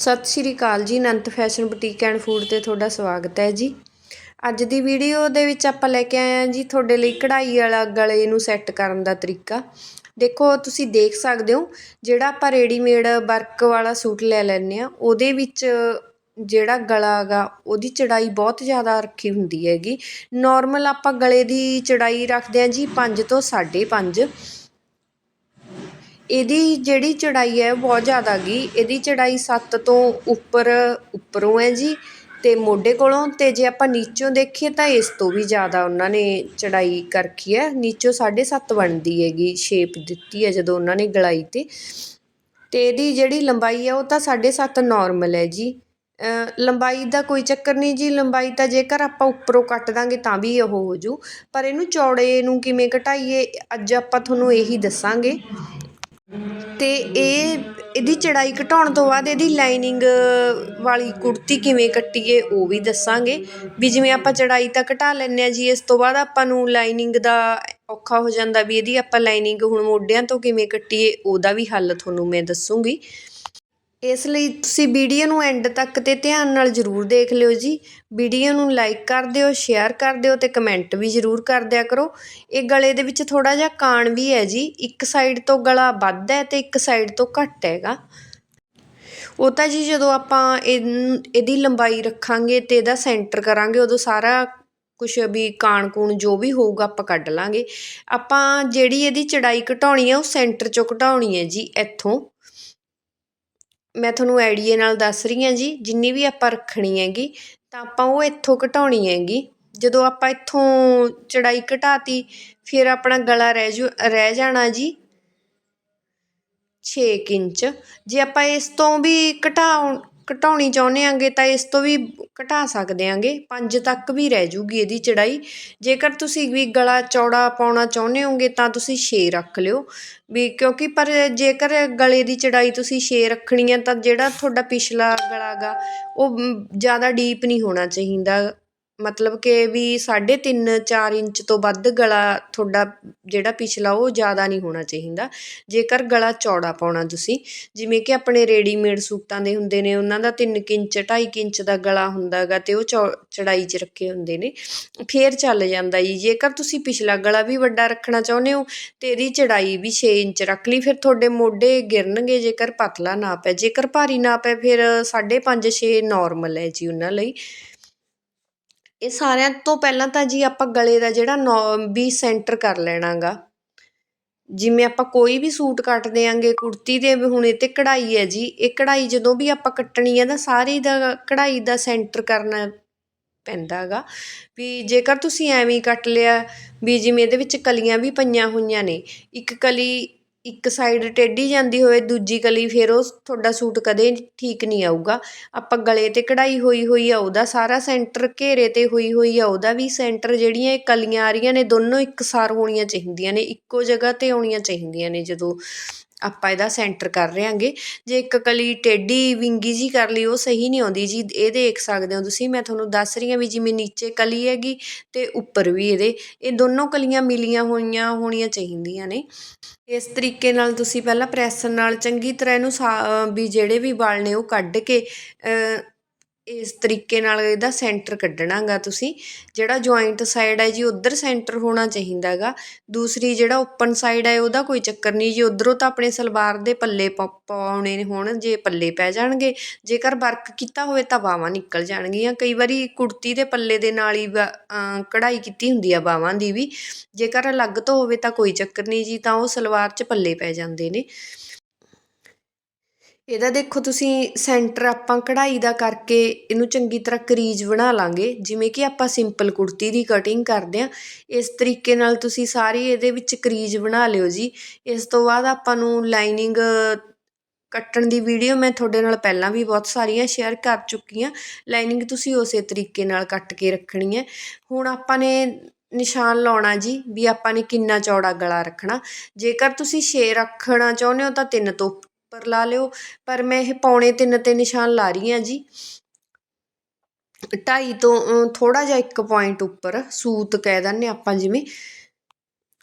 ਸਤਿ ਸ਼੍ਰੀ ਅਕਾਲ ਜੀ, Anant fashion boutique and food ਤੇ ਤੁਹਾਡਾ ਸਵਾਗਤ ਹੈ ਜੀ। ਅੱਜ ਦੀ ਵੀਡੀਓ ਦੇ ਵਿੱਚ ਆਪਾਂ ਲੈ ਕੇ ਆਏ ਹਾਂ ਜੀ ਤੁਹਾਡੇ ਲਈ ਕਢਾਈ ਵਾਲਾ ਗਲੇ ਨੂੰ ਸੈੱਟ ਕਰਨ ਦਾ ਤਰੀਕਾ। ਦੇਖੋ, ਤੁਸੀਂ ਦੇਖ ਸਕਦੇ ਹੋ, ਜਿਹੜਾ ਆਪਾਂ ਰੈਡੀਮੇਡ ਵਰਕ ਵਾਲਾ ਸੂਟ ਲੈ ਲੈਂਦੇ ਆ ਉਹਦੇ ਵਿੱਚ ਜਿਹੜਾ ਗਲਾ ਹੈਗਾ ਉਹਦੀ ਚੜਾਈ ਬਹੁਤ ਜ਼ਿਆਦਾ ਰੱਖੀ ਹੁੰਦੀ ਹੈਗੀ। ਨਾਰਮਲ ਆਪਾਂ ਗਲੇ ਦੀ ਚੜਾਈ ਰੱਖਦੇ ਆ ਜੀ 5 ਤੋਂ 5.5 ਇਹਦੀ ਜਿਹੜੀ ਚੜ੍ਹਾਈ ਹੈ ਉਹ ਬਹੁਤ ਜ਼ਿਆਦਾ ਗੀ। ਇਹਦੀ ਚੜ੍ਹਾਈ ਸੱਤ ਤੋਂ ਉੱਪਰ, ਉੱਪਰੋਂ ਹੈ ਜੀ ਅਤੇ ਮੋਢੇ ਕੋਲੋਂ ਅਤੇ ਜੇ ਆਪਾਂ ਨੀਚੋਂ ਦੇਖੀਏ ਤਾਂ ਇਸ ਤੋਂ ਵੀ ਜ਼ਿਆਦਾ ਉਹਨਾਂ ਨੇ ਚੜਾਈ ਕਰਖੀ ਹੈ। ਨੀਚੋਂ 7.5 ਬਣਦੀ ਹੈਗੀ ਸ਼ੇਪ ਦਿੱਤੀ ਹੈ ਜਦੋਂ ਉਹਨਾਂ ਨੇ ਗਲਾਈ ਤੇ। ਅਤੇ ਇਹਦੀ ਜਿਹੜੀ ਲੰਬਾਈ ਹੈ ਉਹ ਤਾਂ ਸਾਢੇ ਸੱਤ ਨੋਰਮਲ ਹੈ ਜੀ। ਲੰਬਾਈ ਦਾ ਕੋਈ ਚੱਕਰ ਨਹੀਂ ਜੀ, ਲੰਬਾਈ ਤਾਂ ਜੇਕਰ ਆਪਾਂ ਉੱਪਰੋਂ ਕੱਟ ਦਾਂਗੇ ਤਾਂ ਵੀ ਉਹ ਹੋ ਜੂ। ਪਰ ਇਹਨੂੰ ਚੌੜੇ ਨੂੰ ਕਿਵੇਂ ਘਟਾਈਏ, ਅੱਜ ਆਪਾਂ ਤੁਹਾਨੂੰ ਇਹੀ ਦੱਸਾਂਗੇ ਤੇ ਇਹ ਇਹਦੀ ਚੜਾਈ ਘਟਾਉਣ ਤੋਂ ਬਾਅਦ ਇਹਦੀ ਲਾਈਨਿੰਗ ਵਾਲੀ ਕੁੜਤੀ ਕਿਵੇਂ ਕੱਟੀਏ ਉਹ ਵੀ ਦੱਸਾਂਗੇ। ਵੀ ਜਿਵੇਂ ਆਪਾਂ ਚੜਾਈ ਤਾਂ ਘਟਾ ਲੈਂਦੇ ਹਾਂ ਜੀ, ਇਸ ਤੋਂ ਬਾਅਦ ਆਪਾਂ ਨੂੰ ਲਾਈਨਿੰਗ ਦਾ ਔਖਾ ਹੋ ਜਾਂਦਾ ਵੀ ਇਹਦੀ ਆਪਾਂ ਲਾਈਨਿੰਗ ਹੁਣ ਮੋਢਿਆਂ ਤੋਂ ਕਿਵੇਂ ਕੱਟੀਏ, ਉਹਦਾ ਵੀ ਹੱਲ ਤੁਹਾਨੂੰ ਮੈਂ ਦੱਸੂੰਗੀ। ਇਸ ਲਈ ਤੁਸੀਂ ਵੀਡੀਓ ਨੂੰ ਐਂਡ ਤੱਕ ਤੇ ਧਿਆਨ ਨਾਲ ਜ਼ਰੂਰ ਦੇਖ ਲਿਓ ਜੀ। ਵੀਡੀਓ ਨੂੰ ਲਾਈਕ ਕਰ ਦਿਓ ਸ਼ੇਅਰ ਕਰ ਦਿਓ ਤੇ ਕਮੈਂਟ ਵੀ ਜ਼ਰੂਰ ਕਰ ਦਿਆ ਕਰੋ। ਇਹ ਗਲੇ ਦੇ ਵਿੱਚ ਥੋੜਾ ਜਿਹਾ ਕਾਣ ਵੀ ਹੈ ਜੀ। ਇੱਕ ਸਾਈਡ ਤੋਂ ਗਲਾ ਵੱਧ ਹੈ ਤੇ ਇੱਕ ਸਾਈਡ ਤੋਂ ਘੱਟ ਹੈਗਾ। ਉਹ ਤਾਂ ਜੀ ਜਦੋਂ ਆਪਾਂ ਇਹਦੀ ਲੰਬਾਈ ਰੱਖਾਂਗੇ ਤੇ ਇਹਦਾ ਸੈਂਟਰ ਕਰਾਂਗੇ, ਉਦੋਂ ਸਾਰਾ ਕੁਛ ਵੀ ਕਾਣ ਕੂਣ ਜੋ ਵੀ ਹੋਊਗਾ ਆਪਾਂ ਕੱਢ ਲਾਂਗੇ। ਆਪਾਂ ਜਿਹੜੀ ਇਹਦੀ ਚੜਾਈ ਘਟਾਉਣੀ ਹੈ, ਉਹ ਸੈਂਟਰ ਚੋਂ ਘਟਾਉਣੀ ਹੈ ਜੀ, ਇੱਥੋਂ। ਮੈਂ ਤੁਹਾਨੂੰ ਆਈਡੀਏ ਨਾਲ ਦੱਸ ਰਹੀ ਹਾਂ ਜੀ, ਜਿੰਨੀ ਵੀ ਆਪਾਂ ਰੱਖਣੀ ਹੈਗੀ, ਤਾਂ ਆਪਾਂ ਉਹ ਇੱਥੋਂ ਘਟਾਉਣੀ ਹੈਗੀ। ਜਦੋਂ ਆਪਾਂ ਇੱਥੋਂ ਚੜਾਈ ਘਟਾਤੀ, ਫਿਰ ਆਪਣਾ ਗਲਾ ਰਹਿ ਜੂ, ਰਹਿ ਜਾਣਾ ਜੀ ਛੇ ਕੁ ਇੰਚ। ਜੇ ਆਪਾਂ ਇਸ ਤੋਂ ਵੀ ਘਟਾਉਣ ਘਟਾਉਣੀ ਚਾਹੁੰਦੇ ਆਂਗੇ ਤਾਂ ਇਸ ਤੋਂ ਵੀ ਘਟਾ ਸਕਦੇ ਆਂਗੇ। 5 ਤੱਕ ਵੀ ਰਹਿ ਜੂਗੀ ਇਹਦੀ ਚੜਾਈ। ਜੇਕਰ ਤੁਸੀਂ ਵੀ ਗਲਾ ਚੌੜਾ ਪਾਉਣਾ ਚਾਹੁੰਦੇ ਹੋਗੇ ਤਾਂ ਤੁਸੀਂ 6 ਰੱਖ ਲਿਓ। ਵੀ ਕਿਉਂਕਿ ਪਰ ਜੇਕਰ ਗਲੇ ਦੀ ਚੜਾਈ ਤੁਸੀਂ 6 ਰੱਖਣੀ ਹੈ ਤਾਂ ਜਿਹੜਾ ਤੁਹਾਡਾ ਪਿਛਲਾ ਗਲਾ ਗਾ ਉਹ ਜ਼ਿਆਦਾ ਡੀਪ ਨਹੀਂ ਹੋਣਾ ਚਾਹੀਦਾ। ਮਤਲਬ ਕਿ ਵੀ ਸਾਢੇ ਤਿੰਨ, ਚਾਰ ਇੰਚ ਤੋਂ ਵੱਧ ਗਲਾ ਤੁਹਾਡਾ ਜਿਹੜਾ ਪਿਛਲਾ ਉਹ ਜ਼ਿਆਦਾ ਨਹੀਂ ਹੋਣਾ ਚਾਹੀਦਾ। ਜੇਕਰ ਗਲਾ ਚੌੜਾ ਪਾਉਣਾ ਤੁਸੀਂ, ਜਿਵੇਂ ਕਿ ਆਪਣੇ ਰੇਡੀਮੇਡ ਸੂਟਾਂ ਦੇ ਹੁੰਦੇ ਨੇ, ਉਹਨਾਂ ਦਾ ਤਿੰਨ ਕੁ ਇੰਚ 2.5 ਇੰਚ ਦਾ ਗਲਾ ਹੁੰਦਾ ਗਾ ਅਤੇ ਉਹ ਚੌ, ਚੜਾਈ 'ਚ ਰੱਖੇ ਹੁੰਦੇ ਨੇ, ਫਿਰ ਚੱਲ ਜਾਂਦਾ ਜੀ। ਜੇਕਰ ਤੁਸੀਂ ਪਿਛਲਾ ਗਲਾ ਵੀ ਵੱਡਾ ਰੱਖਣਾ ਚਾਹੁੰਦੇ ਹੋ, ਤੇ ਇਹਦੀ ਚੜਾਈ ਵੀ ਛੇ ਇੰਚ ਰੱਖ ਲਈ, ਫਿਰ ਤੁਹਾਡੇ ਮੋਢੇ ਗਿਰਨਗੇ, ਜੇਕਰ ਪਤਲਾ ਨਾਪ ਹੈ ਜੇਕਰ ਭਾਰੀ ਨਾਪ ਹੈ ਫਿਰ ਸਾਢੇ ਪੰਜ, ਛੇ ਨੋਰਮਲ ਹੈ ਜੀ ਉਹਨਾਂ ਲਈ। ਇਹ ਸਾਰਿਆਂ ਤੋਂ ਪਹਿਲਾਂ ਤਾਂ ਜੀ ਆਪਾਂ ਗਲੇ ਦਾ ਜਿਹੜਾ ਨੋ, ਵੀ ਸੈਂਟਰ ਕਰ ਲੈਣਾ ਗਾ ਜਿਵੇਂ ਆਪਾਂ ਕੋਈ ਵੀ ਸੂਟ ਕੱਟਦੇ ਆਂਗੇ ਕੁੜਤੀ ਦੇ ਹੁਣ ਇਹ ਤੇ ਕਢਾਈ ਹੈ ਜੀ। ਇਹ ਕਢਾਈ ਜਦੋਂ ਵੀ ਆਪਾਂ ਕੱਟਣੀ ਹੈ ਤਾਂ ਸਾਰੀ ਦਾ ਕਢਾਈ ਦਾ ਸੈਂਟਰ ਕਰਨਾ ਪੈਂਦਾ ਗਾ ਵੀ ਜੇਕਰ ਤੁਸੀਂ ਐਵੇਂ ਹੀ ਕੱਟ ਲਿਆ, ਵੀ ਜਿਵੇਂ ਇਹਦੇ ਵਿੱਚ ਕਲੀਆਂ ਵੀ ਪਈਆਂ ਹੋਈਆਂ ਨੇ, ਇੱਕ ਕਲੀ ਇੱਕ ਸਾਈਡ ਟੇਢੀ ਜਾਂਦੀ ਹੋਵੇ, ਦੂਜੀ ਕਲੀ ਫਿਰ ਉਹ ਤੁਹਾਡਾ ਸੂਟ ਕਦੇ ਠੀਕ ਨਹੀਂ ਆਊਗਾ। ਆਪਾਂ ਗਲੇ 'ਤੇ ਕਢਾਈ ਹੋਈ ਹੋਈ ਆ, ਉਹਦਾ ਸਾਰਾ ਸੈਂਟਰ ਘੇਰੇ 'ਤੇ ਹੋਈ ਹੋਈ ਆ, ਉਹਦਾ ਵੀ ਸੈਂਟਰ ਜਿਹੜੀਆਂ ਇਹ ਕਲੀਆਂ ਆ ਰਹੀਆਂ ਨੇ, ਦੋਨੋਂ ਇੱਕਸਾਰ ਹੋਣੀਆਂ ਚਾਹੀਦੀਆਂ ਨੇ, ਇੱਕੋ ਜਗ੍ਹਾ 'ਤੇ ਆਉਣੀਆਂ ਚਾਹੀਦੀਆਂ ਨੇ ਜਦੋਂ ਆਪਾਂ ਇਹਦਾ ਸੈਂਟਰ ਕਰ ਰਹੇ ਹਾਂਗੇ ਜੇ ਇੱਕ ਕਲੀ ਟੇਢੀ ਵਿੰਗੀ ਜੀ ਕਰ ਲਈ, ਉਹ ਸਹੀ ਨਹੀਂ ਆਉਂਦੀ ਜੀ। ਇਹ ਦੇਖ ਸਕਦੇ ਹੋ ਤੁਸੀਂ, ਮੈਂ ਤੁਹਾਨੂੰ ਦੱਸ ਰਹੀ ਹਾਂ ਵੀ ਜਿਵੇਂ ਨੀਚੇ ਕਲੀ ਹੈਗੀ ਅਤੇ ਉੱਪਰ ਵੀ ਇਹਦੇ। ਇਹ ਦੋਨੋਂ ਕਲੀਆਂ ਮਿਲੀਆਂ ਹੋਈਆਂ ਹੋਣੀਆਂ ਚਾਹੀਦੀਆਂ ਨੇ। ਇਸ ਤਰੀਕੇ ਨਾਲ ਤੁਸੀਂ ਪਹਿਲਾਂ ਪ੍ਰੈਸ ਨਾਲ ਚੰਗੀ ਤਰ੍ਹਾਂ ਇਹਨੂੰ ਸਾ ਵੀ ਜਿਹੜੇ ਵੀ ਵਾਲ ਨੇ ਉਹ ਕੱਢ ਕੇ ਇਸ ਤਰੀਕੇ ਨਾਲ ਇਹਦਾ ਸੈਂਟਰ ਕੱਢਣਾ ਗਾ ਤੁਸੀਂ। ਜਿਹੜਾ ਜੁਆਇੰਟ ਸਾਈਡ ਹੈ ਜੀ, ਉੱਧਰ ਸੈਂਟਰ ਹੋਣਾ ਚਾਹੀਦਾ ਗਾ ਦੂਸਰੀ ਜਿਹੜਾ ਓਪਨ ਸਾਈਡ ਹੈ, ਉਹਦਾ ਕੋਈ ਚੱਕਰ ਨਹੀਂ ਜੀ। ਉੱਧਰੋਂ ਤਾਂ ਆਪਣੇ ਸਲਵਾਰ ਦੇ ਪੱਲੇ ਪਾਉਣੇ ਹੋਣ, ਜੇ ਪੱਲੇ ਪੈ ਜਾਣਗੇ। ਜੇਕਰ ਵਰਕ ਕੀਤਾ ਹੋਵੇ ਤਾਂ ਬਾਹਾਂ ਨਿਕਲ ਜਾਣਗੀਆਂ। ਕਈ ਵਾਰੀ ਕੁੜਤੀ ਦੇ ਪੱਲੇ ਦੇ ਨਾਲ ਹੀ ਕਢਾਈ ਕੀਤੀ ਹੁੰਦੀ ਆ ਬਾਹਾਂ ਦੀ ਵੀ। ਜੇਕਰ ਅਲੱਗ ਤੋਂ ਹੋਵੇ ਤਾਂ ਕੋਈ ਚੱਕਰ ਨਹੀਂ ਜੀ, ਤਾਂ ਉਹ ਸਲਵਾਰ 'ਚ ਪੱਲੇ ਪੈ ਜਾਂਦੇ ਨੇ। ਇਹਦਾ ਦੇਖੋ ਤੁਸੀਂ ਸੈਂਟਰ ਆਪਾਂ ਕਢਾਈ ਦਾ ਕਰਕੇ ਇਹਨੂੰ ਚੰਗੀ ਤਰ੍ਹਾਂ ਕਰੀਜ ਬਣਾ ਲਾਂਗੇ। ਜਿਵੇਂ ਕਿ ਆਪਾਂ ਸਿੰਪਲ ਕੁੜਤੀ ਦੀ ਕਟਿੰਗ ਕਰਦੇ ਆ ਇਸ ਤਰੀਕੇ ਨਾਲ ਤੁਸੀਂ ਸਾਰੀ ਇਹਦੇ ਵਿੱਚ ਕਰੀਜ ਬਣਾ ਲਿਓ ਜੀ। ਇਸ ਤੋਂ ਬਾਅਦ ਆਪਾਂ ਨੂੰ ਲਾਈਨਿੰਗ ਕੱਟਣ ਦੀ ਵੀਡੀਓ ਮੈਂ ਤੁਹਾਡੇ ਨਾਲ ਪਹਿਲਾਂ ਵੀ ਬਹੁਤ ਸਾਰੀਆਂ ਸ਼ੇਅਰ ਕਰ ਚੁੱਕੀ ਆ ਲਾਈਨਿੰਗ ਤੁਸੀਂ ਉਸੇ ਤਰੀਕੇ ਨਾਲ ਕੱਟ ਕੇ ਰੱਖਣੀ ਹੈ। ਹੁਣ ਆਪਾਂ ਨੇ ਨਿਸ਼ਾਨ ਲਾਉਣਾ ਜੀ ਵੀ ਆਪਾਂ ਨੇ ਕਿੰਨਾ ਚੌੜਾ ਗਲਾ ਰੱਖਣਾ। ਜੇਕਰ ਤੁਸੀਂ 6 ਰੱਖਣਾ ਚਾਹੁੰਦੇ ਹੋ ਤਾਂ 3 ਤੋਂ ਉੱਪਰ ਲਾ ਲਿਓ, ਪਰ ਮੈਂ ਇਹ ਪੌਣੇ ਤਿੰਨ ਤੇ ਨਿਸ਼ਾਨ ਲਾ ਰਹੀ ਹਾਂ ਜੀ। ਢਾਈ ਤੋਂ ਥੋੜਾ ਜਿਹਾ ਇੱਕ ਪੁਆਇੰਟ ਉੱਪਰ, ਸੂਤ ਕਹਿ ਦਿੰਦੇ ਆਪਾਂ ਜਿਵੇਂ।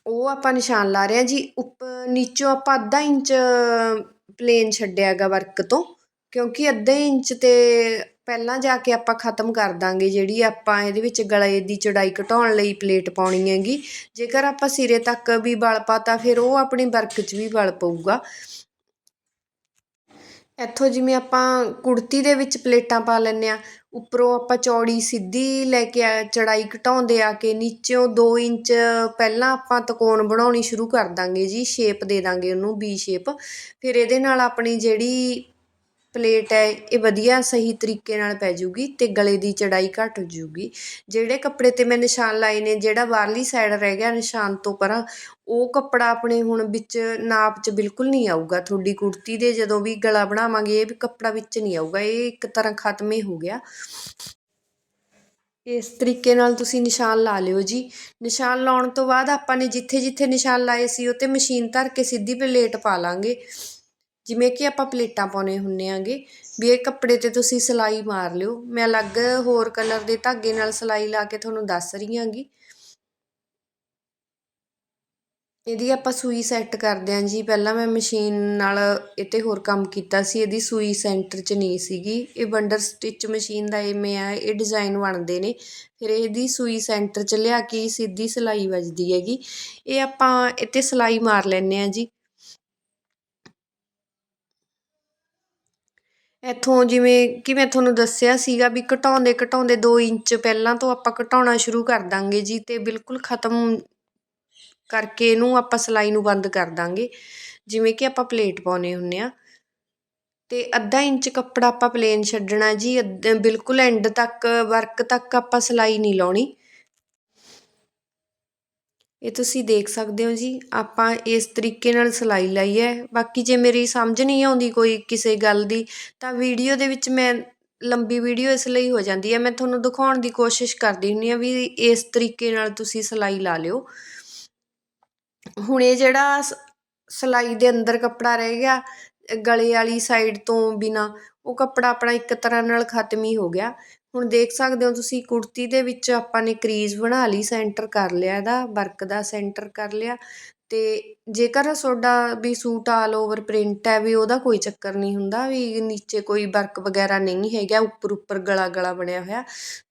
ਉਹ ਆਪਾਂ ਨਿਸ਼ਾਨ ਲਾ ਰਹੇ ਹਾਂ ਜੀ ਉੱਪਰ ਨੀਚੋਂ ਆਪਾਂ ਅੱਧਾ ਇੰਚ ਪਲੇਨ ਛੱਡਿਆ ਗਾ ਵਰਕ ਤੋਂ, ਕਿਉਂਕਿ ਅੱਧੇ ਇੰਚ ਤੇ ਪਹਿਲਾਂ ਜਾ ਕੇ ਆਪਾਂ ਖ਼ਤਮ ਕਰ ਦਾਂਗੇ ਜਿਹੜੀ ਆਪਾਂ ਇਹਦੇ ਵਿੱਚ ਗਲੇ ਦੀ ਚੜਾਈ ਘਟਾਉਣ ਲਈ ਪਲੇਟ ਪਾਉਣੀ ਹੈਗੀ। ਜੇਕਰ ਆਪਾਂ ਸਿਰੇ ਤੱਕ ਵੀ ਵਲ ਪਾਤਾ, ਫਿਰ ਉਹ ਆਪਣੀ ਵਰਕ 'ਚ ਵੀ ਬਲ ਪਊਗਾ। ਇੱਥੋਂ ਜਿਵੇਂ ਆਪਾਂ ਕੁੜਤੀ ਦੇ ਵਿੱਚ ਪਲੇਟਾਂ ਪਾ ਲੈਂਦੇ ਹਾਂ, ਉੱਪਰੋਂ ਆਪਾਂ ਚੌੜੀ ਸਿੱਧੀ ਲੈ ਕੇ ਆ, ਚੜਾਈ ਘਟਾਉਂਦੇ ਆ ਕੇ ਨੀਚੋਂ 2 ਇੰਚ ਪਹਿਲਾਂ ਆਪਾਂ ਤਕੋਣ ਬਣਾਉਣੀ ਸ਼ੁਰੂ ਕਰ ਦਾਂਗੇ ਜੀ ਸ਼ੇਪ ਦੇ ਦਾਂਗੇ ਉਹਨੂੰ ਵੀ ਸ਼ੇਪ ਫਿਰ ਇਹਦੇ ਨਾਲ ਆਪਣੀ ਜਿਹੜੀ ਪਲੇਟ ਹੈ, ਇਹ ਵਧੀਆ ਸਹੀ ਤਰੀਕੇ ਨਾਲ ਪੈ ਜੂਗੀ ਅਤੇ ਗਲੇ ਦੀ ਚੜਾਈ ਘੱਟ ਜੂਗੀ। ਜਿਹੜੇ ਕੱਪੜੇ ਤੇ ਮੈਂ ਨਿਸ਼ਾਨ ਲਾਏ ਨੇ, ਜਿਹੜਾ ਬਾਹਰਲੀ ਸਾਈਡ ਰਹਿ ਗਿਆ ਨਿਸ਼ਾਨ ਤੋਂ ਪਰਾਂ, ਉਹ ਕੱਪੜਾ ਆਪਣੇ ਹੁਣ ਵਿੱਚ ਨਾਪ 'ਚ ਬਿਲਕੁਲ ਨਹੀਂ ਆਊਗਾ। ਤੁਹਾਡੀ ਕੁੜਤੀ ਦੇ ਜਦੋਂ ਵੀ ਗਲਾ ਬਣਾਵਾਂਗੇ, ਇਹ ਵੀ ਕੱਪੜਾ ਵਿੱਚ ਨਹੀਂ ਆਊਗਾ, ਇਹ ਇੱਕ ਤਰ੍ਹਾਂ ਖਤਮ ਹੀ ਹੋ ਗਿਆ। ਇਸ ਤਰੀਕੇ ਨਾਲ ਤੁਸੀਂ ਨਿਸ਼ਾਨ ਲਾ ਲਿਓ ਜੀ। ਨਿਸ਼ਾਨ ਲਾਉਣ ਤੋਂ ਬਾਅਦ ਆਪਾਂ ਨੇ ਜਿੱਥੇ ਜਿੱਥੇ ਨਿਸ਼ਾਨ ਲਾਏ ਸੀ, ਉਹ 'ਤੇ ਮਸ਼ੀਨ ਧਰ ਕੇ ਸਿੱਧੀ ਪਲੇਟ ਪਾ ਲਾਂਗੇ। ਜਿਵੇਂ ਕਿ ਆਪਾਂ ਪਲੇਟਾਂ ਪਾਉਣੇ ਹੁੰਨੇ ਆਂਗੇ, ਵੀ ਇਹ ਕੱਪੜੇ 'ਤੇ ਤੁਸੀਂ ਸਿਲਾਈ ਮਾਰ ਲਿਓ। ਮੈਂ ਅਲੱਗ ਹੋਰ ਕਲਰ ਦੇ ਧਾਗੇ ਨਾਲ ਸਿਲਾਈ ਲਾ ਕੇ ਤੁਹਾਨੂੰ ਦੱਸ ਰਹੀ ਆਂਗੀ। ਇਹਦੀ ਆਪਾਂ ਸੂਈ ਸੈੱਟ ਕਰਦੇ ਆਂ ਜੀ। ਪਹਿਲਾਂ ਮੈਂ ਮਸ਼ੀਨ ਨਾਲ ਇਹ 'ਤੇ ਹੋਰ ਕੰਮ ਕੀਤਾ ਸੀ। ਇਹਦੀ ਸੂਈ ਸੈਂਟਰ 'ਚ ਨਹੀਂ ਸੀਗੀ। ਇਹ ਵੰਡਰ ਸਟਿਚ ਮਸ਼ੀਨ ਦਾ ਐਵੇਂ ਆ ਇਹ ਡਿਜ਼ਾਈਨ ਬਣਦੇ ਨੇ। ਫਿਰ ਇਹਦੀ ਸੂਈ ਸੈਂਟਰ 'ਚ ਲਿਆ ਕੇ ਸਿੱਧੀ ਸਿਲਾਈ ਵੱਜਦੀ ਹੈਗੀ। ਇਹ ਆਪਾਂ ਇਹ 'ਤੇ ਸਿਲਾਈ ਮਾਰ ਲੈਂਦੇ ਆ ਜੀ। ਇੱਥੋਂ ਜਿਵੇਂ ਕਿ ਮੈਂ ਤੁਹਾਨੂੰ ਦੱਸਿਆ ਸੀਗਾ ਵੀ ਘਟਾਉਂਦੇ ਘਟਾਉਂਦੇ ਦੋ ਇੰਚ ਪਹਿਲਾਂ ਤੋਂ ਆਪਾਂ ਘਟਾਉਣਾ ਸ਼ੁਰੂ ਕਰ ਦਾਂਗੇ ਜੀ ਅਤੇ ਬਿਲਕੁਲ ਖ਼ਤਮ ਕਰਕੇ ਇਹਨੂੰ ਆਪਾਂ ਸਿਲਾਈ ਨੂੰ ਬੰਦ ਕਰ ਦਾਂਗੇ। ਜਿਵੇਂ ਕਿ ਆਪਾਂ ਪਲੇਟ ਪਾਉਨੇ ਹੁੰਨੇ ਆ। ਤੇ ਅੱਧਾ ਇੰਚ ਕੱਪੜਾ ਆਪਾਂ ਪਲੇਨ ਛੱਡਣਾ ਜੀ ਬਿਲਕੁਲ ਐਂਡ ਤੱਕ ਵਰਕ ਤੱਕ ਆਪਾਂ ਸਿਲਾਈ ਨਹੀਂ ਲਾਉਣੀ। ਇਹ ਤੁਸੀਂ ਦੇਖ ਸਕਦੇ ਹੋ ਜੀ, ਆਪਾਂ ਇਸ ਤਰੀਕੇ ਨਾਲ ਸਿਲਾਈ ਲਾਈ ਹੈ। ਬਾਕੀ ਜੇ ਮੇਰੀ ਸਮਝ ਨਹੀਂ ਆਉਂਦੀ ਕੋਈ ਕਿਸੇ ਗੱਲ ਦੀ, ਤਾਂ ਵੀਡੀਓ ਦੇ ਵਿੱਚ ਮੈਂ ਲੰਬੀ ਵੀਡੀਓ ਇਸ ਲਈ ਹੋ ਜਾਂਦੀ ਹੈ। ਮੈਂ ਤੁਹਾਨੂੰ ਦਿਖਾਉਣ ਦੀ ਕੋਸ਼ਿਸ਼ ਕਰਦੀ ਹੁੰਦੀ ਹਾਂ ਵੀ ਇਸ ਤਰੀਕੇ ਨਾਲ ਤੁਸੀਂ ਸਿਲਾਈ ਲਾ ਲਿਓ। ਹੁਣ ਇਹ ਜਿਹੜਾ ਸਿਲਾਈ ਦੇ ਅੰਦਰ ਕੱਪੜਾ ਰਹਿ ਗਿਆ, ਗਲੇ ਵਾਲੀ ਸਾਈਡ ਤੋਂ ਬਿਨਾ, ਉਹ ਕੱਪੜਾ ਆਪਣਾ ਇੱਕ ਤਰ੍ਹਾਂ ਨਾਲ ਖਤਮ ਹੀ ਹੋ ਗਿਆ। ਹੁਣ ਦੇਖ ਸਕਦੇ ਹੋ ਤੁਸੀਂ, ਕੁੜਤੀ ਦੇ ਵਿੱਚ ਆਪਾਂ ਨੇ ਕਰੀਜ਼ ਬਣਾ ਲਈ, ਸੈਂਟਰ ਕਰ ਲਿਆ ਇਹਦਾ, ਵਰਕ ਦਾ ਸੈਂਟਰ ਕਰ ਲਿਆ। ਅਤੇ ਜੇਕਰ ਤੁਹਾਡਾ ਵੀ ਸੂਟ ਆਲ ਓਵਰ ਪ੍ਰਿੰਟ ਹੈ, ਵੀ ਉਹਦਾ ਕੋਈ ਚੱਕਰ ਨਹੀਂ ਹੁੰਦਾ, ਵੀ ਨੀਚੇ ਕੋਈ ਵਰਕ ਵਗੈਰਾ ਨਹੀਂ ਹੈਗਾ, ਉੱਪਰ ਉੱਪਰ ਗਲਾ ਗਲਾ ਬਣਿਆ ਹੋਇਆ,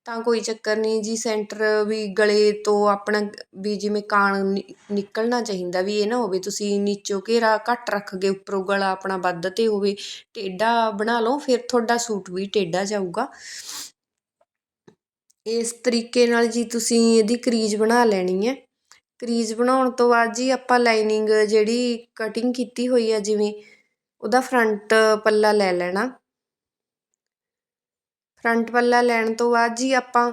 ਤਾਂ ਕੋਈ ਚੱਕਰ ਨਹੀਂ ਜੀ। ਸੈਂਟਰ ਵੀ ਗਲੇ ਤੋਂ ਆਪਣਾ ਵੀ ਜਿਵੇਂ ਕਾਣ ਨਿਕਲਣਾ ਚਾਹੀਦਾ ਵੀ ਇਹ ਨਾ ਹੋਵੇ, ਤੁਸੀਂ ਨੀਚੋਂ ਘੇਰਾ ਘੱਟ ਰੱਖ ਕੇ ਉੱਪਰੋਂ ਗਲਾ ਆਪਣਾ ਵੱਧ ਤੇ ਹੋਵੇ, ਟੇਢਾ ਬਣਾ ਲਓ, ਫਿਰ ਤੁਹਾਡਾ ਸੂਟ ਵੀ ਟੇਢਾ ਜਾਊਗਾ। ਇਸ ਤਰੀਕੇ ਨਾਲ ਜੀ ਤੁਸੀਂ ਇਹਦੀ ਕਰੀਜ਼ ਬਣਾ ਲੈਣੀ ਹੈ। ਕਰੀਜ਼ ਬਣਾਉਣ ਤੋਂ ਬਾਅਦ ਜੀ ਆਪਾਂ ਲਾਈਨਿੰਗ ਜਿਹੜੀ ਕਟਿੰਗ ਕੀਤੀ ਹੋਈ ਆ, ਜਿਵੇਂ ਉਹਦਾ ਫਰੰਟ ਪੱਲਾ ਲੈ ਲੈਣਾ। ਫਰੰਟ ਪੱਲਾ ਲੈਣ ਤੋਂ ਬਾਅਦ ਜੀ ਆਪਾਂ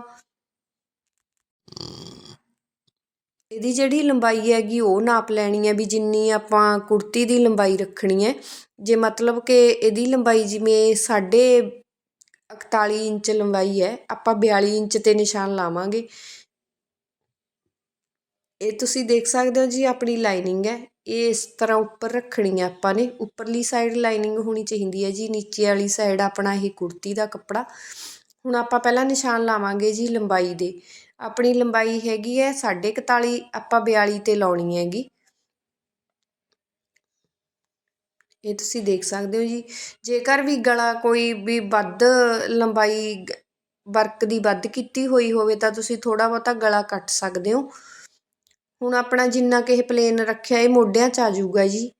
ਇਹਦੀ ਜਿਹੜੀ ਲੰਬਾਈ ਹੈਗੀ ਉਹ ਨਾਪ ਲੈਣੀ ਹੈ ਵੀ ਜਿੰਨੀ ਆਪਾਂ ਕੁੜਤੀ ਦੀ ਲੰਬਾਈ ਰੱਖਣੀ ਹੈ। ਜੇ ਮਤਲਬ ਕਿ ਇਹਦੀ ਲੰਬਾਈ ਜਿਵੇਂ ਸਾਢੇ 41 ਇੰਚ ਲੰਬਾਈ ਹੈ, ਆਪਾਂ 42 ਇੰਚ 'ਤੇ ਨਿਸ਼ਾਨ ਲਾਵਾਂਗੇ। ਇਹ ਤੁਸੀਂ ਦੇਖ ਸਕਦੇ ਹੋ ਜੀ, ਆਪਣੀ ਲਾਈਨਿੰਗ ਹੈ। ਇਹ ਇਸ ਤਰ੍ਹਾਂ ਉੱਪਰ ਰੱਖਣੀ ਹੈ ਆਪਾਂ ਨੇ। ਉੱਪਰਲੀ ਸਾਈਡ ਲਾਈਨਿੰਗ ਹੋਣੀ ਚਾਹੀਦੀ ਹੈ ਜੀ, ਨੀਚੇ ਵਾਲੀ ਸਾਈਡ ਆਪਣਾ ਇਹ ਕੁੜਤੀ ਦਾ ਕੱਪੜਾ। ਹੁਣ ਆਪਾਂ ਪਹਿਲਾਂ ਨਿਸ਼ਾਨ ਲਾਵਾਂਗੇ ਜੀ ਲੰਬਾਈ ਦੇ। ਆਪਣੀ ਲੰਬਾਈ ਹੈਗੀ ਹੈ 41 ਆਪਾਂ 42 ਤੇ ਲਾਉਣੀ ਹੈਗੀ। ਇਹ ਤੁਸੀਂ ਦੇਖ ਸਕਦੇ ਹੋ ਜੀ। ਜੇਕਰ ਵੀ ਗਲਾ ਕੋਈ ਵੀ ਵੱਧ ਲੰਬਾਈ ਵਰਕ ਦੀ ਵੱਧ ਕੀਤੀ ਹੋਈ ਹੋਵੇ ਤਾਂ ਤੁਸੀਂ ਥੋੜ੍ਹਾ ਬਹੁਤਾ ਗਲਾ ਕੱਟ ਸਕਦੇ ਹੋ। ਹੁਣ ਆਪਣਾ ਜਿੰਨਾ ਕਿ ਇਹ ਪਲੇਨ ਰੱਖਿਆ, ਇਹ ਮੋਢਿਆਂ 'ਚ ਆ ਜਾਊਗਾ ਜੀ।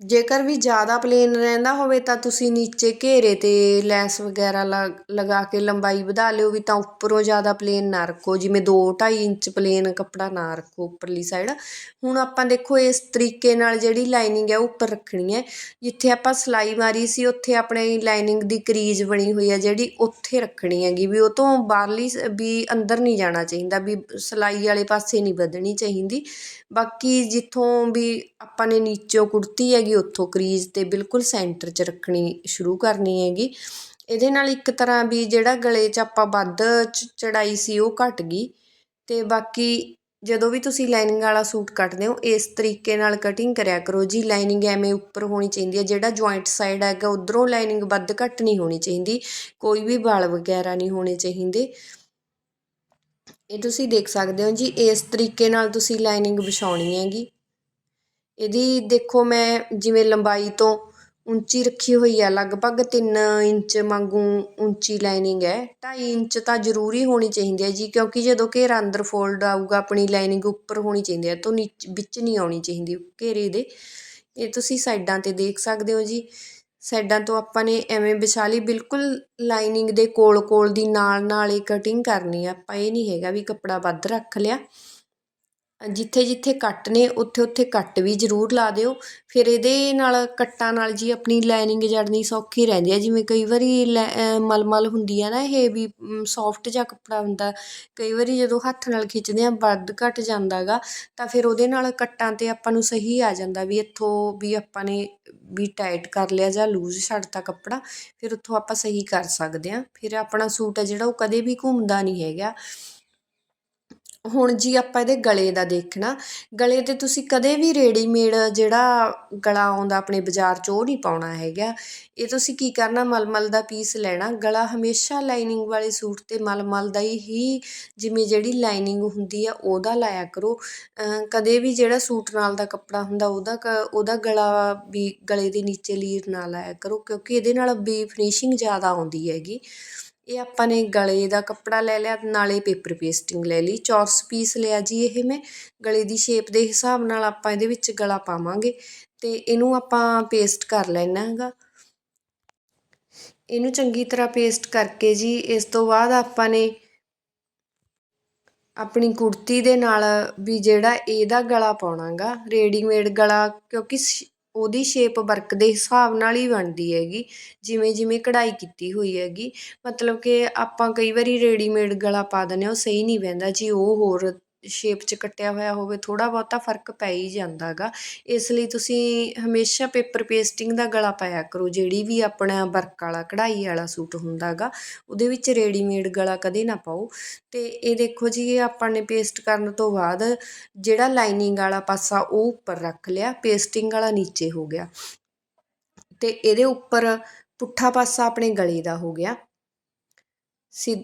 ਜੇਕਰ ਵੀ ਜ਼ਿਆਦਾ ਪਲੇਨ ਰਹਿੰਦਾ ਹੋਵੇ ਤਾਂ ਤੁਸੀਂ ਨੀਚੇ ਘੇਰੇ 'ਤੇ ਲੈਸ ਵਗੈਰਾ ਲਗਾ ਕੇ ਲੰਬਾਈ ਵਧਾ ਲਿਓ ਵੀ ਤਾਂ ਉੱਪਰੋਂ ਜ਼ਿਆਦਾ ਪਲੇਨ ਨਾ ਰੱਖੋ। ਜਿਵੇਂ ਦੋ ਢਾਈ ਇੰਚ ਪਲੇਨ ਕੱਪੜਾ ਨਾ ਰੱਖੋ ਉੱਪਰਲੀ ਸਾਈਡ ਹੁਣ ਆਪਾਂ ਦੇਖੋ ਇਸ ਤਰੀਕੇ ਨਾਲ ਜਿਹੜੀ ਲਾਈਨਿੰਗ ਹੈ ਉਹ ਉੱਪਰ ਰੱਖਣੀ ਹੈ। ਜਿੱਥੇ ਆਪਾਂ ਸਿਲਾਈ ਮਾਰੀ ਸੀ, ਉੱਥੇ ਆਪਣੇ ਲਾਈਨਿੰਗ ਦੀ ਕਰੀਜ਼ ਬਣੀ ਹੋਈ ਹੈ ਜਿਹੜੀ ਉੱਥੇ ਰੱਖਣੀ ਹੈਗੀ। ਵੀ ਉਹ ਤੋਂ ਬਾਹਰਲੀ ਵੀ ਅੰਦਰ ਨਹੀਂ ਜਾਣਾ ਚਾਹੀਦਾ, ਵੀ ਸਿਲਾਈ ਵਾਲੇ ਪਾਸੇ ਨਹੀਂ ਵਧਣੀ ਚਾਹੀਦੀ। ਬਾਕੀ ਜਿੱਥੋਂ ਵੀ ਆਪਾਂ ਨੇ ਨੀਚੋਂ ਕੁੜਤੀ ਹੈਗੀ ਉੱਥੋਂ ਕਰੀਜ਼ 'ਤੇ ਬਿਲਕੁਲ ਸੈਂਟਰ 'ਚ ਰੱਖਣੀ ਸ਼ੁਰੂ ਕਰਨੀ ਹੈਗੀ। ਇਹਦੇ ਨਾਲ ਇੱਕ ਤਰ੍ਹਾਂ ਵੀ ਜਿਹੜਾ ਗਲੇ 'ਚ ਆਪਾਂ ਵੱਧ ਚੜਾਈ ਸੀ ਉਹ ਘਟ ਗਈ। ਅਤੇ ਬਾਕੀ ਜਦੋਂ ਵੀ ਤੁਸੀਂ ਲਾਈਨਿੰਗ ਵਾਲਾ ਸੂਟ ਕੱਟਦੇ ਹੋ, ਇਸ ਤਰੀਕੇ ਨਾਲ ਕਟਿੰਗ ਕਰਿਆ ਕਰੋ। ਜੀ ਲਾਈਨਿੰਗ ਐਵੇਂ ਉੱਪਰ ਹੋਣੀ ਚਾਹੀਦੀ ਹੈ, ਜਿਹੜਾ ਜੁਆਇੰਟ ਸਾਈਡ ਹੈਗਾ, ਉਧਰੋਂ ਲਾਈਨਿੰਗ ਵੱਧ ਘੱਟ ਨਹੀਂ ਹੋਣੀ ਚਾਹੀਦੀ। ਕੋਈ ਵੀ ਵਾਲ ਵਗੈਰਾ ਨਹੀਂ ਹੋਣੇ ਚਾਹੀਦੇ। ਇਹ ਤੁਸੀਂ ਦੇਖ ਸਕਦੇ ਹੋ ਜੀ, ਇਸ ਤਰੀਕੇ ਨਾਲ ਤੁਸੀਂ ਲਾਈਨਿੰਗ ਵਿਛਾਉਣੀ ਹੈਗੀ। ਇਹਦੀ ਦੇਖੋ ਮੈਂ ਜਿਵੇਂ ਲੰਬਾਈ ਤੋਂ ਉੱਚੀ ਰੱਖੀ ਹੋਈ ਹੈ ਲਗਭਗ ਤਿੰਨ ਇੰਚ ਵਾਂਗੂ ਉੱਚੀ ਲਾਈਨਿੰਗ ਹੈ। ਢਾਈ ਇੰਚ ਤਾਂ ਜ਼ਰੂਰੀ ਹੋਣੀ ਚਾਹੀਦੀ ਹੈ ਜੀ, ਕਿਉਂਕਿ ਜਦੋਂ ਘੇਰਾ ਅੰਦਰ ਫੋਲਡ ਆਊਗਾ, ਆਪਣੀ ਲਾਈਨਿੰਗ ਉੱਪਰ ਹੋਣੀ ਚਾਹੀਦੀ ਹੈ, ਤੋਂ ਨੀਚ, ਵਿੱਚ ਨਹੀਂ ਆਉਣੀ ਚਾਹੀਦੀ ਘੇਰੇ ਦੇ। ਇਹ ਤੁਸੀਂ ਸਾਈਡਾਂ 'ਤੇ ਦੇਖ ਸਕਦੇ ਹੋ ਜੀ। ਸਾਈਡਾਂ ਤੋਂ ਆਪਾਂ ਨੇ ਐਵੇਂ ਵਿਛਾ ਲਈ ਬਿਲਕੁਲ ਲਾਈਨਿੰਗ ਦੇ ਕੋਲ ਕੋਲ ਦੀ ਨਾਲ ਨਾਲ ਹੀ ਕਟਿੰਗ ਕਰਨੀ ਆ ਆਪਾਂ ਇਹ ਨਹੀਂ ਹੈਗਾ ਵੀ ਕੱਪੜਾ ਵੱਧ ਰੱਖ ਲਿਆ। ਜਿੱਥੇ ਜਿੱਥੇ ਕੱਟ ਨੇ, ਉੱਥੇ ਉੱਥੇ ਕੱਟ ਵੀ ਜ਼ਰੂਰ ਲਾ ਦਿਓ। ਫਿਰ ਇਹਦੇ ਨਾਲ ਕੱਟਾਂ ਨਾਲ ਜੀ ਆਪਣੀ ਲਾਈਨਿੰਗ ਜੜਨੀ ਸੌਖੀ ਰਹਿੰਦੀ ਹੈ ਜਿਵੇਂ ਕਈ ਵਾਰੀ ਲੈ ਮਲਮਲ ਹੁੰਦੀ ਹੈ ਨਾ ਇਹ ਵੀ ਸੋਫਟ ਜਿਹਾ ਕੱਪੜਾ ਹੁੰਦਾ। ਕਈ ਵਾਰੀ ਜਦੋਂ ਹੱਥ ਨਾਲ ਖਿੱਚਦੇ ਹਾਂ, ਵੱਧ ਘੱਟ ਜਾਂਦਾ ਗਾ, ਤਾਂ ਫਿਰ ਉਹਦੇ ਨਾਲ ਕੱਟਾਂ 'ਤੇ ਆਪਾਂ ਨੂੰ ਸਹੀ ਆ ਜਾਂਦਾ ਵੀ ਇੱਥੋਂ ਵੀ ਆਪਾਂ ਨੇ ਵੀ ਟਾਈਟ ਕਰ ਲਿਆ ਜਾਂ ਲੂਜ਼ ਛੱਡਤਾ ਕੱਪੜਾ, ਫਿਰ ਉੱਥੋਂ ਆਪਾਂ ਸਹੀ ਕਰ ਸਕਦੇ ਹਾਂ। ਫਿਰ ਆਪਣਾ ਸੂਟ ਹੈ ਜਿਹੜਾ ਉਹ ਕਦੇ ਵੀ ਘੁੰਮਦਾ ਨਹੀਂ ਹੈਗਾ। ਹੁਣ ਜੀ ਆਪਾਂ ਇਹਦੇ ਗਲੇ ਦਾ ਦੇਖਣਾ। ਗਲੇ 'ਤੇ ਤੁਸੀਂ ਕਦੇ ਵੀ ਰੇਡੀਮੇਡ ਜਿਹੜਾ ਗਲਾ ਆਉਂਦਾ ਆਪਣੇ ਬਾਜ਼ਾਰ 'ਚ, ਉਹ ਨਹੀਂ ਪਾਉਣਾ ਹੈਗਾ। ਇਹ ਤੁਸੀਂ ਕੀ ਕਰਨਾ, ਮਲਮਲ ਦਾ ਪੀਸ ਲੈਣਾ। ਗਲਾ ਹਮੇਸ਼ਾ ਲਾਈਨਿੰਗ ਵਾਲੇ ਸੂਟ 'ਤੇ ਮਲਮਲ ਦਾ ਹੀ ਜਿਵੇਂ ਜਿਹੜੀ ਲਾਈਨਿੰਗ ਹੁੰਦੀ ਆ, ਉਹਦਾ ਲਾਇਆ ਕਰੋ। ਕਦੇ ਵੀ ਜਿਹੜਾ ਸੂਟ ਨਾਲ ਦਾ ਕੱਪੜਾ ਹੁੰਦਾ, ਉਹਦਾ ਕ, ਉਹਦਾ ਗਲਾ ਵੀ ਗਲੇ ਦੇ ਨੀਚੇ ਲੀਰ ਨਾ ਲਾਇਆ ਕਰੋ, ਕਿਉਂਕਿ ਇਹਦੇ ਨਾਲ ਵੀ ਫਿਨਿਸ਼ਿੰਗ ਜ਼ਿਆਦਾ ਆਉਂਦੀ ਹੈਗੀ। ਇਹ ਆਪਾਂ ਨੇ ਗਲੇ ਦਾ ਕੱਪੜਾ ਲੈ ਲਿਆ ਨਾਲੇ ਪੇਪਰ ਪੇਸਟਿੰਗ ਲੈ ਲਈ। ਚੌਰਸ ਪੀਸ ਲਿਆ ਜੀ ਇਹ ਮੈਂ। ਗਲੇ ਦੀ ਸ਼ੇਪ ਦੇ ਹਿਸਾਬ ਨਾਲ ਆਪਾਂ ਇਹਦੇ ਵਿੱਚ ਗਲਾ ਪਾਵਾਂਗੇ ਤੇ ਇਹਨੂੰ ਆਪਾਂ ਪੇਸਟ ਕਰ ਲੈਣਾ ਹੈਗਾ। ਇਹਨੂੰ ਚੰਗੀ ਤਰ੍ਹਾਂ ਪੇਸਟ ਕਰਕੇ ਜੀ, ਇਸ ਤੋਂ ਬਾਅਦ ਆਪਾਂ ਨੇ ਆਪਣੀ ਕੁੜਤੀ ਦੇ ਨਾਲ ਵੀ ਜਿਹੜਾ ਇਹਦਾ ਗਲਾ ਪਾਉਣਾਗਾ ਰੈਡੀਮੇਡ ਗਲਾ, ਕਿਉਂਕਿ ਉਹਦੀ ਸ਼ੇਪ ਵਰਕ ਦੇ ਹਿਸਾਬ ਨਾਲ ਹੀ ਬਣਦੀ ਹੈਗੀ। ਜਿਵੇਂ ਜਿਵੇਂ ਕਢਾਈ ਕੀਤੀ ਹੋਈ ਹੈਗੀ। ਮਤਲਬ ਕਿ ਆਪਾਂ ਕਈ ਵਾਰੀ ਰੇਡੀਮੇਡ ਗਲਾ ਪਾ ਦਿੰਦੇ ਹਾਂ, ਉਹ ਸਹੀ ਨਹੀਂ ਬਹਿੰਦਾ। ਜੀ ਉਹ ਹੋਰ ਸ਼ੇਪ 'ਚ ਕੱਟਿਆ ਹੋਇਆ ਹੋਵੇ, ਥੋੜ੍ਹਾ ਬਹੁਤਾ ਫ਼ਰਕ ਪੈ ਹੀ ਜਾਂਦਾ ਗਾ ਇਸ ਲਈ ਤੁਸੀਂ ਹਮੇਸ਼ਾ ਪੇਪਰ ਪੇਸਟਿੰਗ ਦਾ ਗਲਾ ਪਾਇਆ ਕਰੋ, ਜਿਹੜੀ ਵੀ ਆਪਣਾ ਵਰਕ ਵਾਲਾ, ਕਢਾਈ ਵਾਲਾ ਸੂਟ ਹੁੰਦਾ ਗਾ ਉਹਦੇ ਵਿੱਚ ਰੇਡੀਮੇਡ ਗਲਾ ਕਦੇ ਨਾ ਪਾਓ। ਅਤੇ ਇਹ ਦੇਖੋ ਜੀ, ਇਹ ਆਪਾਂ ਨੇ ਪੇਸਟ ਕਰਨ ਤੋਂ ਬਾਅਦ ਜਿਹੜਾ ਲਾਈਨਿੰਗ ਵਾਲਾ ਪਾਸਾ ਉਹ ਉੱਪਰ ਰੱਖ ਲਿਆ ਪੇਸਟਿੰਗ ਵਾਲਾ ਨੀਚੇ ਹੋ ਗਿਆ। ਅਤੇ ਇਹਦੇ ਉੱਪਰ ਪੁੱਠਾ ਪਾਸਾ ਆਪਣੇ ਗਲੇ ਦਾ ਹੋ ਗਿਆ। ਸਿ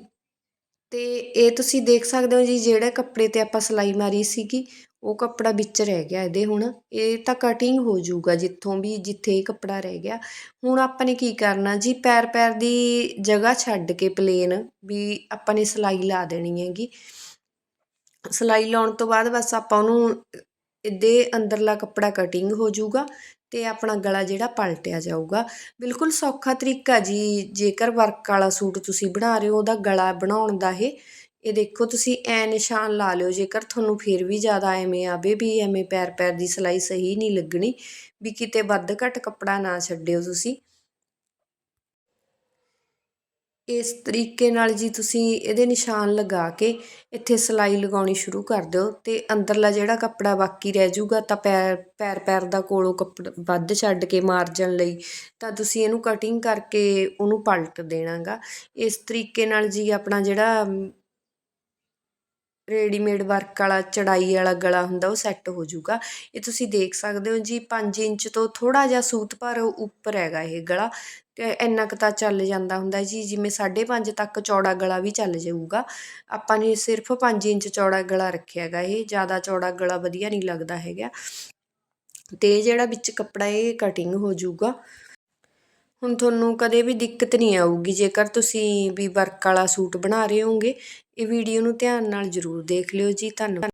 ਅਤੇ ਇਹ ਤੁਸੀਂ ਦੇਖ ਸਕਦੇ ਹੋ ਜੀ, ਜਿਹੜੇ ਕੱਪੜੇ 'ਤੇ ਆਪਾਂ ਸਿਲਾਈ ਮਾਰੀ ਸੀਗੀ, ਉਹ ਕੱਪੜਾ ਵਿੱਚ ਰਹਿ ਗਿਆ ਇਹਦੇ ਹੁਣ। ਇਹ ਤਾਂ ਕਟਿੰਗ ਹੋ ਜਾਊਗਾ ਜਿੱਥੋਂ ਵੀ, ਜਿੱਥੇ ਇਹ ਕੱਪੜਾ ਰਹਿ ਗਿਆ। ਹੁਣ ਆਪਾਂ ਨੇ ਕੀ ਕਰਨਾ ਜੀ ਪੈਰ ਪੈਰ ਦੀ ਜਗ੍ਹਾ ਛੱਡ ਕੇ ਪਲੇਨ ਵੀ ਆਪਾਂ ਨੇ ਸਿਲਾਈ ਲਾ ਦੇਣੀ ਹੈਗੀ। ਸਿਲਾਈ ਲਾਉਣ ਤੋਂ ਬਾਅਦ ਬਸ ਆਪਾਂ ਉਹਨੂੰ ਇਹਦੇ ਅੰਦਰਲਾ ਕੱਪੜਾ ਕਟਿੰਗ ਹੋ ਜਾਊਗਾ। ਤੇ ਆਪਣਾ ਗਲਾ ਜਿਹੜਾ ਪਲਟਿਆ ਜਾਊਗਾ। ਬਿਲਕੁਲ ਸੌਖਾ ਤਰੀਕਾ ਜੀ, ਜੇਕਰ ਵਰਕ ਵਾਲਾ ਸੂਟ ਤੁਸੀਂ ਬਣਾ ਰਹੇ ਹੋ, ਉਹਦਾ ਗਲਾ ਬਣਾਉਣ ਦਾ ਇਹ। ਇਹ ਦੇਖੋ, ਤੁਸੀਂ ਐ ਨਿਸ਼ਾਨ ਲਾ ਲਿਓ, ਜੇਕਰ ਤੁਹਾਨੂੰ ਫਿਰ ਵੀ ਜ਼ਿਆਦਾ ਐਵੇਂ ਆਵੇ ਵੀ ਐਵੇਂ ਪੈਰ ਪੈਰ ਦੀ ਸਿਲਾਈ ਸਹੀ ਨਹੀਂ ਲੱਗਣੀ, ਵੀ ਕਿਤੇ ਵੱਧ ਘੱਟ ਕੱਪੜਾ ਨਾ ਛੱਡਿਓ ਤੁਸੀਂ। ਇਸ ਤਰੀਕੇ ਨਾਲ ਜੀ ਤੁਸੀਂ ਇਹਦੇ ਨਿਸ਼ਾਨ ਲਗਾ ਕੇ ਇੱਥੇ ਸਿਲਾਈ ਲਗਾਉਣੀ ਸ਼ੁਰੂ ਕਰ ਦਿਓ ਅਤੇ ਅੰਦਰਲਾ ਜਿਹੜਾ ਕੱਪੜਾ ਬਾਕੀ ਰਹਿ ਜਾਊਗਾ ਤਾਂ ਪੈਰ ਪੈਰ ਪੈਰ ਦਾ ਕੋਲੋਂ ਕੱਪੜਾ ਵੱਧ ਛੱਡ ਕੇ ਮਾਰਜਨ ਲਈ ਤਾਂ ਤੁਸੀਂ ਇਹਨੂੰ ਕਟਿੰਗ ਕਰਕੇ ਉਹਨੂੰ ਪਲਟ ਦੇਣਾ ਗਾ ਇਸ ਤਰੀਕੇ ਨਾਲ ਜੀ ਆਪਣਾ ਜਿਹੜਾ ਰੇਡੀਮੇਡ ਵਰਕ ਵਾਲਾ, ਚੜਾਈ ਵਾਲਾ ਗਲਾ ਹੁੰਦਾ, ਉਹ ਸੈੱਟ ਹੋ ਜਾਊਗਾ। ਇਹ ਤੁਸੀਂ ਦੇਖ ਸਕਦੇ ਹੋ ਜੀ 5 ਇੰਚ ਤੋਂ ਥੋੜਾ ਜਿਹਾ ਸੂਤ ਪਰ ਉੱਪਰ ਹੈਗਾ ਇਹ ਗਲਾ। ਤੇ ਇੰਨਾ ਕੁ ਤਾਂ ਚੱਲ ਜਾਂਦਾ ਹੁੰਦਾ ਜੀ, ਜਿਵੇਂ 5.5 ਤੱਕ ਚੌੜਾ ਗਲਾ ਵੀ ਚੱਲ ਜਾਊਗਾ। ਆਪਾਂ ਨੇ ਸਿਰਫ 5 ਇੰਚ ਚੌੜਾ ਗਲਾ ਰੱਖਿਆ ਹੈਗਾ ਇਹ, ਜ਼ਿਆਦਾ ਚੌੜਾ ਗਲਾ ਵਧੀਆ ਨਹੀਂ ਲੱਗਦਾ ਹੈਗਾ। ਤੇ ਜਿਹੜਾ ਵਿੱਚ ਕੱਪੜਾ ਇਹ ਕਟਿੰਗ ਹੋ ਜਾਊਗਾ, ਹੁਣ ਤੁਹਾਨੂੰ ਕਦੇ ਵੀ ਦਿੱਕਤ ਨਹੀਂ ਆਊਗੀ, ਜੇਕਰ ਤੁਸੀਂ ਵੀ ਵਰਕ ਵਾਲਾ ਸੂਟ ਬਣਾ ਰਹੇ ਹੋਗੇ ਇਹ ਵੀਡੀਓ ਨੂੰ ਧਿਆਨ ਨਾਲ ਜ਼ਰੂਰ ਦੇਖ ਲਿਓ ਜੀ ਧੰਨਵਾਦ।